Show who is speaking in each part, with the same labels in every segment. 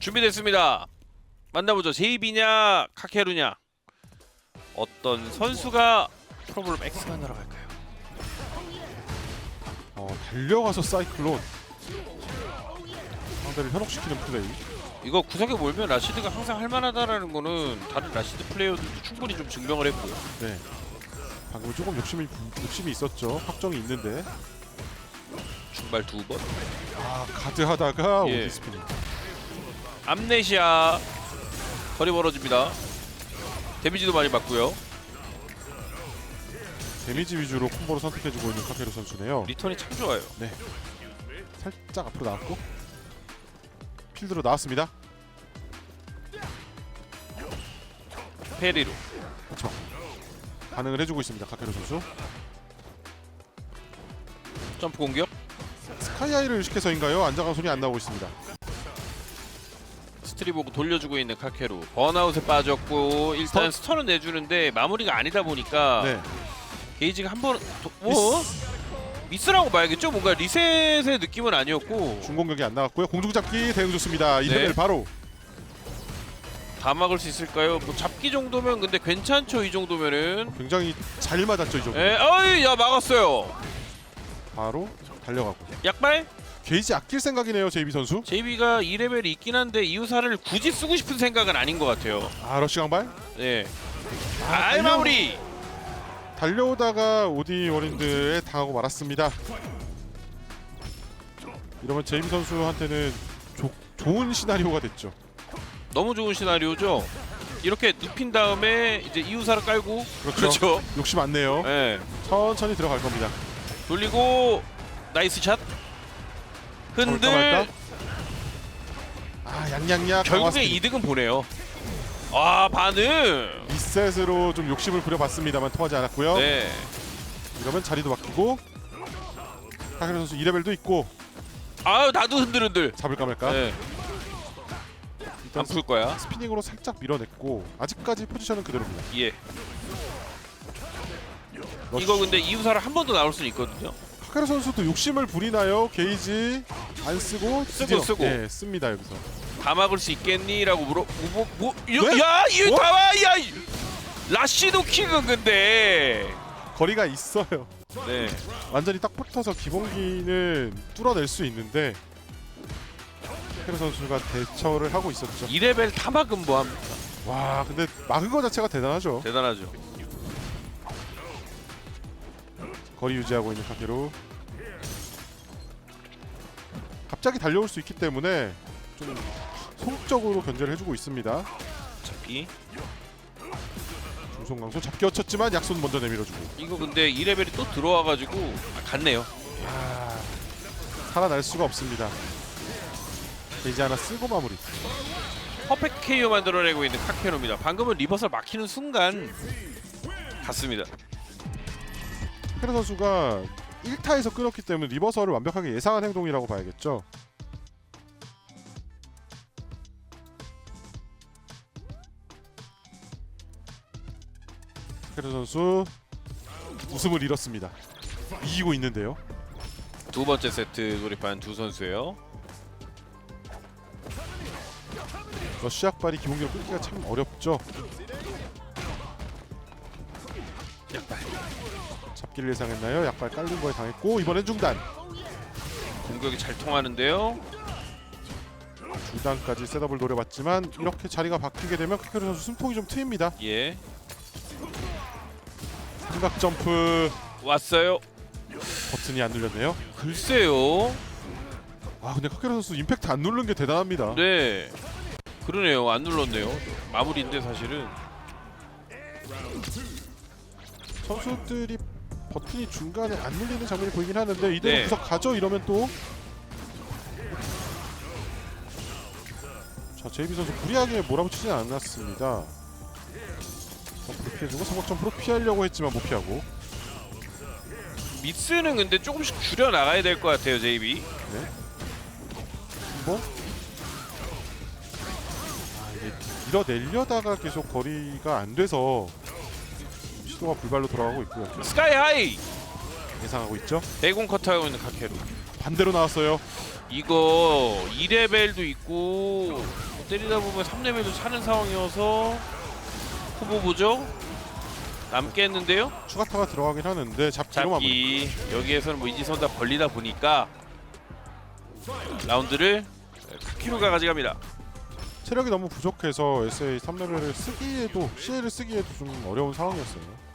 Speaker 1: 준비됐습니다. 만나보죠. 제이비냐 카케루냐 어떤 선수가 프로블럼 X만으로 갈까요?
Speaker 2: 어, 달려가서 사이클론 상대를 현혹시키는 플레이
Speaker 1: 이거 구석에 몰면 라시드가 항상 할만하다라는 거는 다른 라시드 플레이어들도 충분히 좀 증명을 했고요.
Speaker 2: 네 방금 조금 욕심이 욕심이 있었죠 확정이 있는데
Speaker 1: 중발 두 번.
Speaker 2: 아 가드 하다가
Speaker 1: 예.
Speaker 2: 오디 스피닝
Speaker 1: 암네시아 거리 벌어집니다. 데미지도 많이 받고요.
Speaker 2: 데미지 위주로 콤보를 선택해주고 있는 카케루 선수네요
Speaker 1: 리턴이 참 좋아요.
Speaker 2: 살짝 앞으로 나왔고 필드로 나왔습니다
Speaker 1: 페리로.
Speaker 2: 반응을 해주고 있습니다 카케루 선수
Speaker 1: 점프 공격.
Speaker 2: 스카이아이를 의식해서인가요? 안장한 손이 안 나오고 있습니다
Speaker 1: 스트리보고 돌려주고 있는 카케루. 번아웃에 빠졌고 일단
Speaker 2: 스턴?
Speaker 1: 스턴은 내주는데 마무리가 아니다 보니까
Speaker 2: 네.
Speaker 1: 게이지가 한번 도, 뭐? 미스라고 봐야겠죠? 뭔가 리셋의 느낌은 아니었고.
Speaker 2: 중공격이 안 나왔고요. 공중잡기 대응 좋습니다. 이레벨
Speaker 1: 네.
Speaker 2: 바로.
Speaker 1: 다 막을 수 있을까요? 뭐 잡기 정도면 근데 괜찮죠? 이 정도면은.
Speaker 2: 굉장히 잘 맞았죠 이 정도.
Speaker 1: 에 어이 야 막았어요.
Speaker 2: 바로 달려가고.
Speaker 1: 약발
Speaker 2: 게이지 아낄 생각이네요 제이비 선수.
Speaker 1: JB가 2레벨이 있긴 한데 이우사를 굳이 쓰고 싶은 생각은 아닌 것 같아요.
Speaker 2: 아 러시 강발?
Speaker 1: 네.
Speaker 2: 아,
Speaker 1: 알
Speaker 2: 달려-
Speaker 1: 마무리!
Speaker 2: 달려오다가 오디 워린드에 당하고 말았습니다. 이러면 제이비 선수한테는 조, 좋은 시나리오가 됐죠.
Speaker 1: 너무 좋은 시나리오죠? 이렇게 눕힌 다음에 이제 이우사를 깔고.
Speaker 2: 그렇죠,
Speaker 1: 그렇죠.
Speaker 2: 욕심 많네요.
Speaker 1: 네.
Speaker 2: 천천히 들어갈 겁니다.
Speaker 1: 돌리고 나이스 샷
Speaker 2: 말까? 아 양양양
Speaker 1: 결국에 이득은 보네요. 아 반응!
Speaker 2: 리셋으로 좀 욕심을 부려봤습니다만 통하지 않았고요.
Speaker 1: 네.
Speaker 2: 이러면 자리도 바뀌고 하케르 선수 2레벨도 있고
Speaker 1: 아유 나도 흔들흔들.
Speaker 2: 잡을까 말까?
Speaker 1: 네.
Speaker 2: 일단
Speaker 1: 안 풀 거야.
Speaker 2: 스피닝으로 살짝 밀어냈고 아직까지 포지션은 그대로입니다.
Speaker 1: 예.
Speaker 2: 러쉬.
Speaker 1: 이거 근데 이우사를 한 번 더 나올 수는 있거든요
Speaker 2: 하케르 선수도 욕심을 부리나요? 게이지 안 쓰고
Speaker 1: 쓰고, 쓰고.
Speaker 2: 예, 씁니다 여기서.
Speaker 1: 다 막을 수 있겠니라고 물어 뭐, 뭐, 이-
Speaker 2: 왜?
Speaker 1: 야 이거
Speaker 2: 뭐?
Speaker 1: 다와 야 이- 라시도 킥은 근데.
Speaker 2: 거리가 있어요.
Speaker 1: 네.
Speaker 2: 완전히 딱 붙어서 기본기는 뚫어낼 수 있는데 하케르 선수가 대처를 하고 있었죠.
Speaker 1: 2레벨 다 막은 뭐함
Speaker 2: 와 근데 막은 거 자체가 대단하죠.
Speaker 1: 대단하죠
Speaker 2: 거리 유지하고 있는 카케루. 갑자기 달려올 수 있기 때문에 좀 속적으로 견제를 해주고 있습니다.
Speaker 1: 잡기.
Speaker 2: 중송강소 잡기 어쳤지만 약손 먼저 내밀어주고.
Speaker 1: 이거 근데 2레벨이 또 들어와가지고 아, 갔네요.
Speaker 2: 아, 살아날 수가 없습니다. 이제 하나 쓰고 마무리.
Speaker 1: 퍼펙트 KO 만들어내고 있는 카케노입니다. 방금은 리버설 막히는 순간 갔습니다
Speaker 2: 카케루 선수가 1타에서 끊었기 때문에 리버설을 완벽하게 예상한 행동이라고 봐야겠죠? 카케루 선수 웃음을 잃었습니다. 이기고 있는데요.
Speaker 1: 두 번째 세트 돌입한 두 선수예요.
Speaker 2: 러시 약발이 기본기로 끊기가 참 어렵죠?
Speaker 1: 약발
Speaker 2: 잡기를 예상했나요? 약발 깔린 거에 당했고 이번엔 중단.
Speaker 1: 공격이 잘 통하는데요.
Speaker 2: 중단까지 셋업을 노려봤지만 이렇게 자리가 바뀌게 되면 카케루 선수 숨통이 좀 트입니다.
Speaker 1: 예.
Speaker 2: 삼각 점프.
Speaker 1: 왔어요.
Speaker 2: 버튼이 안 눌렸네요.
Speaker 1: 글쎄요.
Speaker 2: 아 근데 카케루 선수 임팩트 안 누른 게 대단합니다.
Speaker 1: 네. 그러네요. 안 눌렀네요. 마무리인데 사실은.
Speaker 2: 선수들이 버튼이 중간에 안 눌리는 장면이 보이긴 하는데 이대로
Speaker 1: 네.
Speaker 2: 구석 가죠 이러면 또 자, 제이비 선수 무리하게 몰아붙이진 않았습니다. 점프로 피해주고 삼각 점 프로 피하려고 했지만 못 피하고
Speaker 1: 미스는 근데 조금씩 줄여 나가야 될 것 같아요 JB
Speaker 2: 뭐? 아 이게 밀어내려다가 계속 거리가 안 돼서 시도가 불발로 돌아가고 있고요.
Speaker 1: 스카이 하이
Speaker 2: 예상하고 있죠.
Speaker 1: 대공 커트하고 있는 카케루
Speaker 2: 반대로 나왔어요.
Speaker 1: 이거 2레벨도 있고 때리다 보면 3레벨도 차는 상황이어서 후보 보죠. 남겠는데요.
Speaker 2: 추가타가 들어가긴 하는데 잡기로 마무리.
Speaker 1: 잡기 여기에서는 뭐 이지선 다 벌리다 보니까 라운드를 카키루가 가져갑니다.
Speaker 2: 체력이 너무 부족해서 SA 3레벨을 쓰기에도 CL을 쓰기에도 좀 어려운 상황이었어요.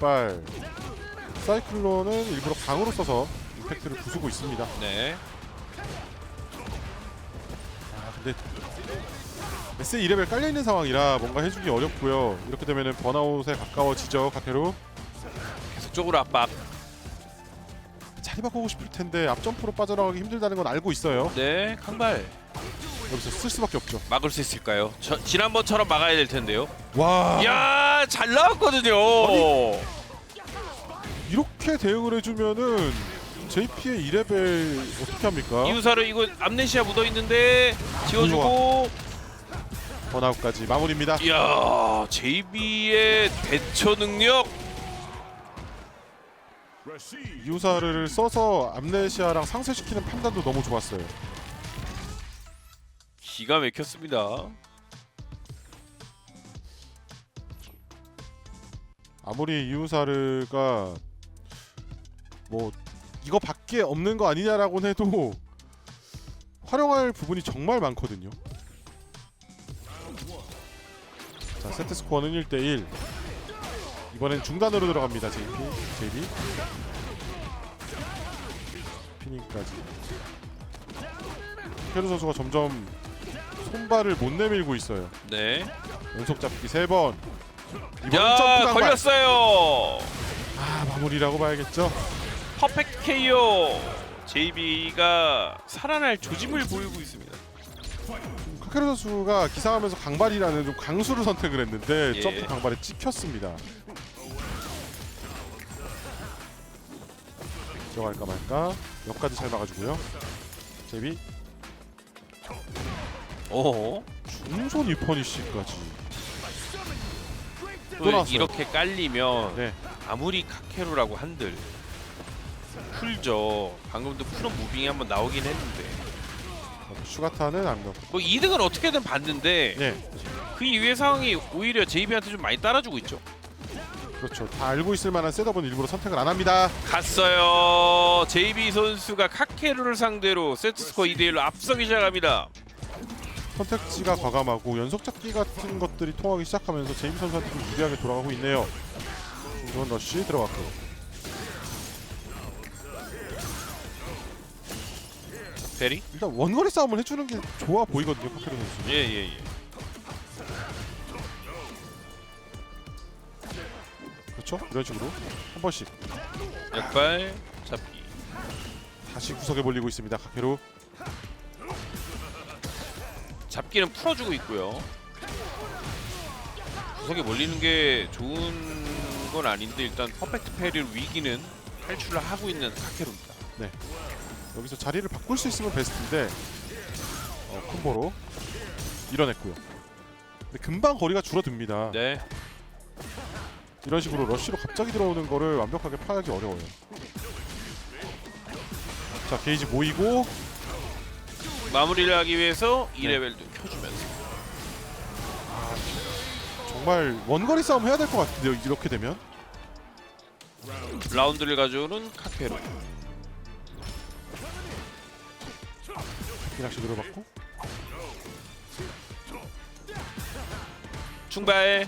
Speaker 2: 시합발 사이클론은 일부러 강으로 써서 임팩트를 부수고 있습니다.
Speaker 1: 네.
Speaker 2: 아 근데 SA 2레벨 깔려 있는 상황이라 뭔가 해주기 어렵고요. 이렇게 되면은 번아웃에 가까워지죠. 카페로
Speaker 1: 계속적으로 압박.
Speaker 2: 자리 바꾸고 싶을 텐데 앞 점프로 빠져나가기 힘들다는 건 알고 있어요.
Speaker 1: 네. 강발
Speaker 2: 여기서 쓸 수밖에 없죠.
Speaker 1: 막을 수 있을까요? 저, 지난번처럼 막아야 될 텐데요.
Speaker 2: 와
Speaker 1: 야, 잘 나왔거든요.
Speaker 2: 이렇게 대응을 해주면은 JP의 2레벨 어떻게 합니까?
Speaker 1: 이우사를 이거 암네시아 묻어 있는데 지워주고
Speaker 2: 번아웃까지 마무리입니다.
Speaker 1: 이야 JB의 대처 능력
Speaker 2: 이우사를 써서 암네시아랑 상쇄시키는 판단도 너무 좋았어요.
Speaker 1: 기가 막혔습니다.
Speaker 2: 아무리 이우사르가 뭐 이거밖에 없는 거 아니냐라고 해도 활용할 부분이 정말 많거든요. 자 세트 스코어는 1대1 이번엔 중단으로 들어갑니다 JP JB 피닝까지 페루 선수가 점점 손발을 못 내밀고 있어요
Speaker 1: 네.
Speaker 2: 연속 잡기 3번 이번엔 점프
Speaker 1: 야
Speaker 2: 강발
Speaker 1: 걸렸어요.
Speaker 2: 아 마무리라고 봐야겠죠
Speaker 1: 퍼펙트 KO. JB가 살아날 조짐을 보이고 있습니다.
Speaker 2: 카케르 선수가 기상하면서 강발이라는 좀 강수를 선택을 했는데
Speaker 1: 예.
Speaker 2: 점프 강발에 찍혔습니다. 들어갈까 말까 역까지 잘 막아주고요. 제비 유퍼니시까지.
Speaker 1: 또
Speaker 2: 나왔어요.
Speaker 1: 이렇게 깔리면
Speaker 2: 네,
Speaker 1: 아무리 카케루라고 한들 풀죠. 방금도 풀은 무빙이 한번 나오긴 했는데
Speaker 2: 슈가타는 안 넣고.
Speaker 1: 뭐 2등은 어떻게든 봤는데
Speaker 2: 네,
Speaker 1: 그 이후의 상황이 오히려 JB한테 좀 많이 따라주고 있죠.
Speaker 2: 그렇죠. 다 알고 있을 만한 셋업은 일부러 선택을 안 합니다.
Speaker 1: 갔어요. JB 선수가 카케루를 상대로 세트 스코어 2대 1로 앞서기 시작합니다.
Speaker 2: 선택지가 과감하고 연속 잡기 같은 것들이 통하기 시작하면서 제임 선수한테 좀 유리하게 돌아가고 있네요. 이번 러쉬 들어갔고.
Speaker 1: 베리?
Speaker 2: 일단 원거리 싸움을 해주는 게 좋아 보이거든요 카페르 선수.
Speaker 1: 예예 예.
Speaker 2: 그렇죠? 이런 식으로 한 번씩
Speaker 1: 약발 잡기.
Speaker 2: 다시 구석에 몰리고 있습니다 카페루.
Speaker 1: 잡기는 풀어주고 있고요. 구석에 몰리는 게 좋은 건 아닌데 일단 퍼펙트 페리를 위기는 탈출을 하고 있는 카케루입니다.
Speaker 2: 여기서 자리를 바꿀 수 있으면 베스트인데 어, 콤보로 밀어냈고요. 근데 금방 거리가 줄어듭니다.
Speaker 1: 네.
Speaker 2: 이런 식으로 러쉬로 갑자기 들어오는 거를 완벽하게 파악하기 어려워요. 자 게이지 모이고
Speaker 1: 마무리를 하기 위해서
Speaker 2: 네.
Speaker 1: 2레벨도 켜주면서
Speaker 2: 정말 원거리 싸움 해야 될 것 같은데요. 이렇게 되면
Speaker 1: 라운드를 가져오는 카케루.
Speaker 2: 기낚시 들어봤고
Speaker 1: 충발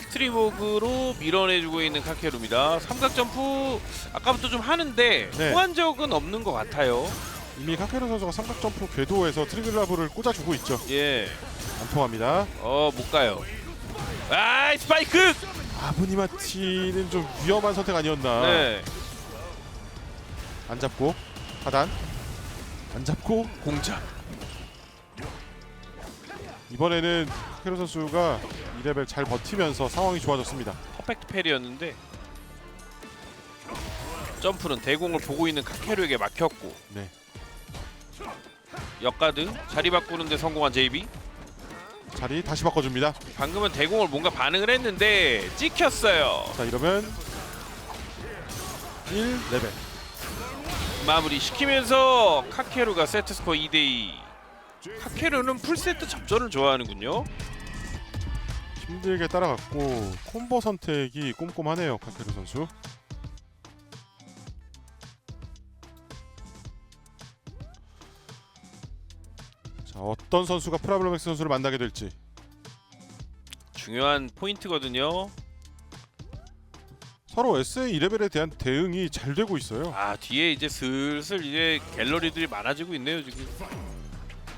Speaker 1: 스트리복으로 밀어내주고 있는 카케루입니다. 삼각 점프 아까부터 좀 하는데
Speaker 2: 네.
Speaker 1: 후한 적은 없는 것 같아요.
Speaker 2: 이미 카케르 선수가 삼각 점프 궤도에서 트리글라브를 꽂아주고 있죠.
Speaker 1: 예.
Speaker 2: 안 통합니다.
Speaker 1: 어 못 가요. 아 스파이크.
Speaker 2: 아브니마티는 좀 위험한 선택 아니었나.
Speaker 1: 네.
Speaker 2: 안 잡고 하단 안 잡고
Speaker 1: 공작.
Speaker 2: 이번에는 카케르 선수가 2레벨 잘 버티면서 상황이 좋아졌습니다.
Speaker 1: 퍼펙트 페리였는데 점프는 대공을 보고 있는 카케루에게 막혔고
Speaker 2: 네.
Speaker 1: 역가드. 자리 바꾸는데 성공한 JB
Speaker 2: 자리 다시 바꿔줍니다.
Speaker 1: 방금은 대공을 뭔가 반응을 했는데 찍혔어요.
Speaker 2: 자 이러면 1레벨
Speaker 1: 마무리 시키면서 카케루가 세트 스코어 2대2 카케루는 풀세트 접전을 좋아하는군요.
Speaker 2: 힘들게 따라갔고 콤보 선택이 꼼꼼하네요 카케르 선수. 어떤 선수가 프라블로맥스 선수를 만나게 될지
Speaker 1: 중요한 포인트거든요
Speaker 2: 서로 SA 2레벨에 대한 대응이 잘 되고 있어요.
Speaker 1: 아 뒤에 이제 슬슬 이제 갤러리들이 많아지고 있네요 지금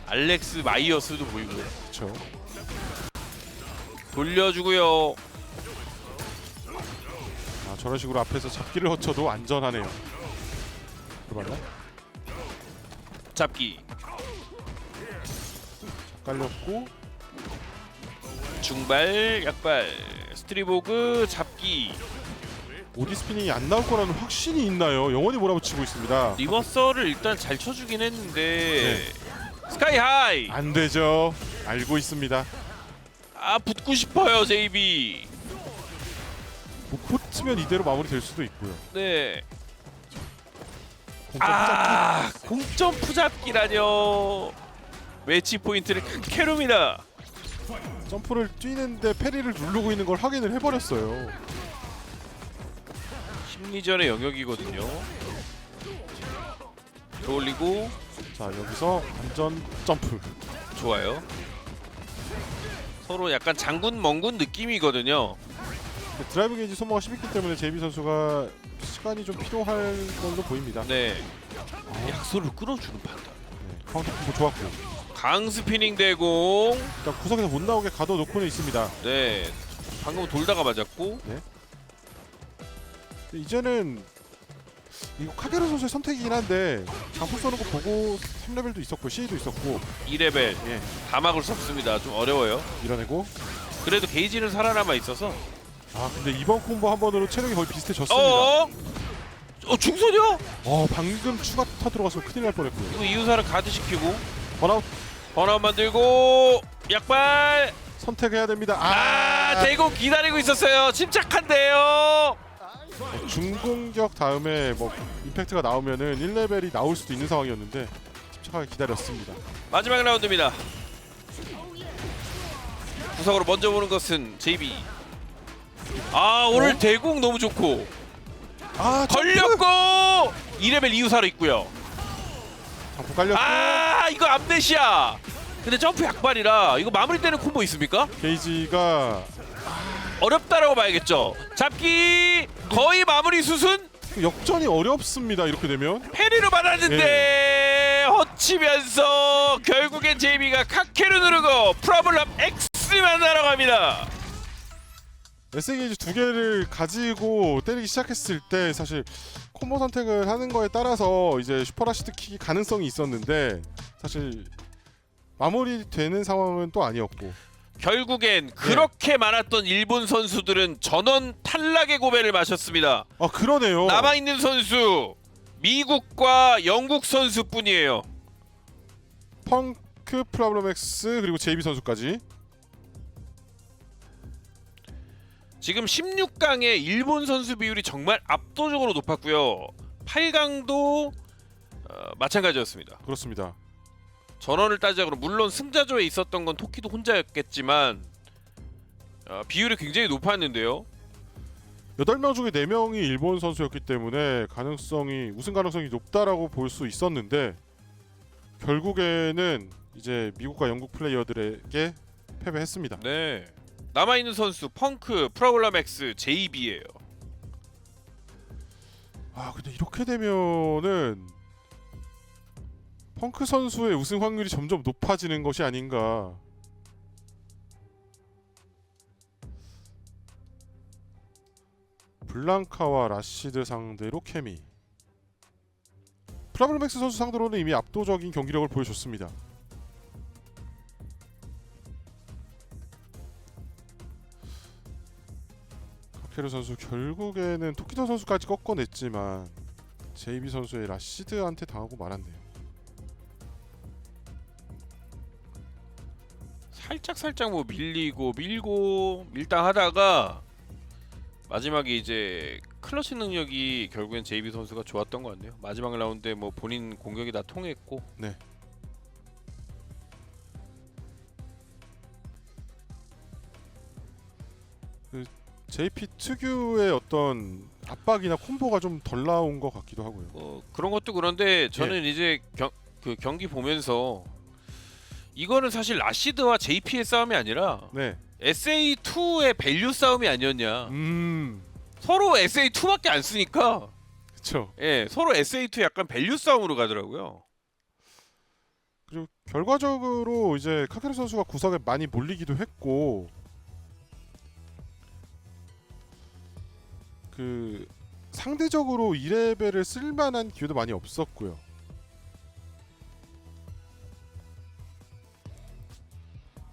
Speaker 1: 알렉스 마이어스도 보이고요
Speaker 2: 그렇죠.
Speaker 1: 돌려주고요
Speaker 2: 아, 저런 식으로 앞에서 잡기를 허쳐도 안전하네요. 그러나
Speaker 1: 잡기
Speaker 2: 깔렸고
Speaker 1: 중발 약발 스트리보그 잡기
Speaker 2: 오디 스피닝이 안 나올 거라는 확신이 있나요? 영원히 몰아붙이고 있습니다.
Speaker 1: 리버설을 일단 잘 쳐주긴 했는데 스카이 하이
Speaker 2: 안 되죠. 알고 있습니다.
Speaker 1: 아 붙고 싶어요 제이비
Speaker 2: 못 붙으면 이대로 마무리될 수도 있고요.
Speaker 1: 네.
Speaker 2: 공격
Speaker 1: 아 공점프 잡기라뇨 매치 포인트를 캐룹니다
Speaker 2: 점프를 뛰는데 페리를 누르고 있는 걸 확인을 해버렸어요.
Speaker 1: 심리전의 영역이거든요. 들어올리고.
Speaker 2: 자 여기서 안전 점프.
Speaker 1: 좋아요. 서로 약간 장군 멍군 느낌이거든요.
Speaker 2: 드라이브 게이지 소모가 10있기 때문에 제이비 선수가 시간이 좀 필요할 걸로 보입니다.
Speaker 1: 네. 약소를 끌어주는 판단.
Speaker 2: 네, 카운터 콤보 좋았고
Speaker 1: 강 스피닝 대공.
Speaker 2: 일단 구석에서 못 나오게 가둬놓고는 있습니다.
Speaker 1: 네. 방금 돌다가 맞았고.
Speaker 2: 근데 이제는 이거 카게르 선수의 선택이긴 한데 장풍 쏘는 거 보고 3레벨도 있었고 C도 있었고.
Speaker 1: 2레벨.
Speaker 2: 예.
Speaker 1: 다 막을 수 없습니다. 좀 어려워요.
Speaker 2: 밀어내고.
Speaker 1: 그래도 게이지는 살아남아 있어서.
Speaker 2: 아 근데 이번 콤보 한 번으로 체력이 거의 비슷해졌습니다.
Speaker 1: 어어? 어 중선이요?
Speaker 2: 어 방금 추가 터 들어가서 큰일 날 뻔했고요.
Speaker 1: 이거 이웃사를 가드시키고.
Speaker 2: 번아웃
Speaker 1: 번아웃 만들고 약발!
Speaker 2: 선택해야 됩니다.
Speaker 1: 아,
Speaker 2: 아,
Speaker 1: 대공 기다리고 있었어요. 침착한데요.
Speaker 2: 어, 중공격 다음에 뭐 임팩트가 나오면은 1레벨이 나올 수도 있는 상황이었는데 침착하게 기다렸습니다.
Speaker 1: 마지막 라운드입니다. 구석으로 먼저 보는 것은 JB 아 오늘
Speaker 2: 어?
Speaker 1: 대공 너무 좋고.
Speaker 2: 아!
Speaker 1: 걸렸고! 2레벨 이웃사로 있고요.
Speaker 2: 장풍 깔렸고.
Speaker 1: 아 이거 암넷이야. 근데 점프 약발이라 이거 마무리 되는 콤보 있습니까?
Speaker 2: 게이지가
Speaker 1: 어렵다라고 봐야겠죠. 잡기! 거의 마무리 수순?
Speaker 2: 역전이 어렵습니다. 이렇게 되면.
Speaker 1: 페리로 받았는데 허치면서 결국엔 제이미가 카케를 누르고 프라블람 X만 날아갑니다.
Speaker 2: 에세 게이지 두 개를 가지고 때리기 시작했을 때 사실 콤보 선택을 하는 거에 따라서 이제 슈퍼라시드 킥이 가능성이 있었는데 사실 마무리되는 상황은 또 아니었고.
Speaker 1: 결국엔 그렇게 많았던 일본 선수들은 전원 탈락의 고배를 마셨습니다.
Speaker 2: 아 그러네요.
Speaker 1: 남아 있는 선수 미국과 영국 선수뿐이에요.
Speaker 2: 펑크 프라블럼엑스 그리고 제이비 선수까지
Speaker 1: 지금 16강의 일본 선수 비율이 정말 압도적으로 높았고요 8강도 어, 마찬가지였습니다
Speaker 2: 그렇습니다.
Speaker 1: 전원을 따지자고 물론 승자조에 있었던 건 토키도 혼자였겠지만 어, 비율이 굉장히 높았는데요.
Speaker 2: 8명 중에 4명이 일본 선수였기 때문에 가능성이 우승 가능성이 높다라고 볼 수 있었는데 결국에는 이제 미국과 영국 플레이어들에게 패배했습니다.
Speaker 1: 네. 남아 있는 선수 펑크, 프라블라맥스, JB예요.
Speaker 2: 아 근데 이렇게 되면은 펑크 선수의 우승 확률이 점점 높아지는 것이 아닌가. 블랑카와 라시드 상대로 케미. 프라블맥스 선수 상대로는 이미 압도적인 경기력을 보여줬습니다. 카케르 선수 결국에는 토키도 선수까지 꺾어냈지만 제이비 선수의 라시드한테 당하고 말았네요.
Speaker 1: 살짝 살짝 뭐 밀리고 밀고 밀당하다가 마지막에 이제 클러치 능력이 결국엔 JB 선수가 좋았던 것 같네요. 마지막 라운드에 뭐 본인 공격이 다 통했고
Speaker 2: 네. JP 특유의 어떤 압박이나 콤보가 좀 덜 나온 것 같기도 하고요.
Speaker 1: 어, 그런 것도 그런데 저는 이제 경, 그 경기 보면서 이거는 사실 라시드와 JP의 싸움이 아니라
Speaker 2: 네.
Speaker 1: SA2의 밸류 싸움이 아니었냐.
Speaker 2: 음.
Speaker 1: 서로 SA2밖에 안 쓰니까
Speaker 2: 그렇죠.
Speaker 1: 예, 서로 SA2 약간 밸류 싸움으로 가더라고요.
Speaker 2: 그리고 결과적으로 이제 카케르 선수가 구석에 많이 몰리기도 했고 그 상대적으로 2레벨을 쓸만한 기회도 많이 없었고요.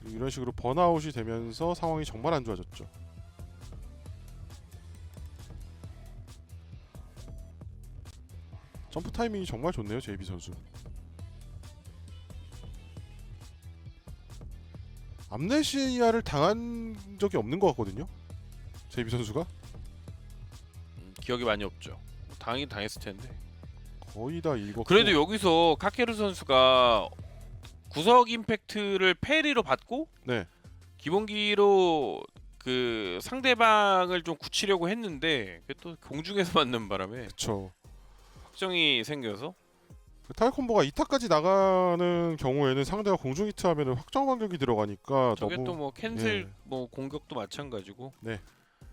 Speaker 2: 이런 식으로 번아웃이 되면서 상황이 정말 안 좋아졌죠. 점프 타이밍이 정말 좋네요, 제이비 선수. 암네시아를 당한 적이 없는 것 같거든요. 제이비 선수가
Speaker 1: 음, 기억이 많이 없죠. 당이 당했을 텐데.
Speaker 2: 거의 다 읽었고.
Speaker 1: 그래도 여기서 카케르 선수가 구석 임팩트를 페리로 받고
Speaker 2: 네,
Speaker 1: 기본기로 그 상대방을 좀 굳히려고 했는데 그게 또 공중에서 맞는 바람에. 확정이 생겨서
Speaker 2: 타이 콤보가 2타까지 나가는 경우에는 상대가 공중 히트하면 확정 반격이 들어가니까
Speaker 1: 저게
Speaker 2: 너무
Speaker 1: 또 뭐 캔슬
Speaker 2: 예.
Speaker 1: 뭐 공격도 마찬가지고
Speaker 2: 네.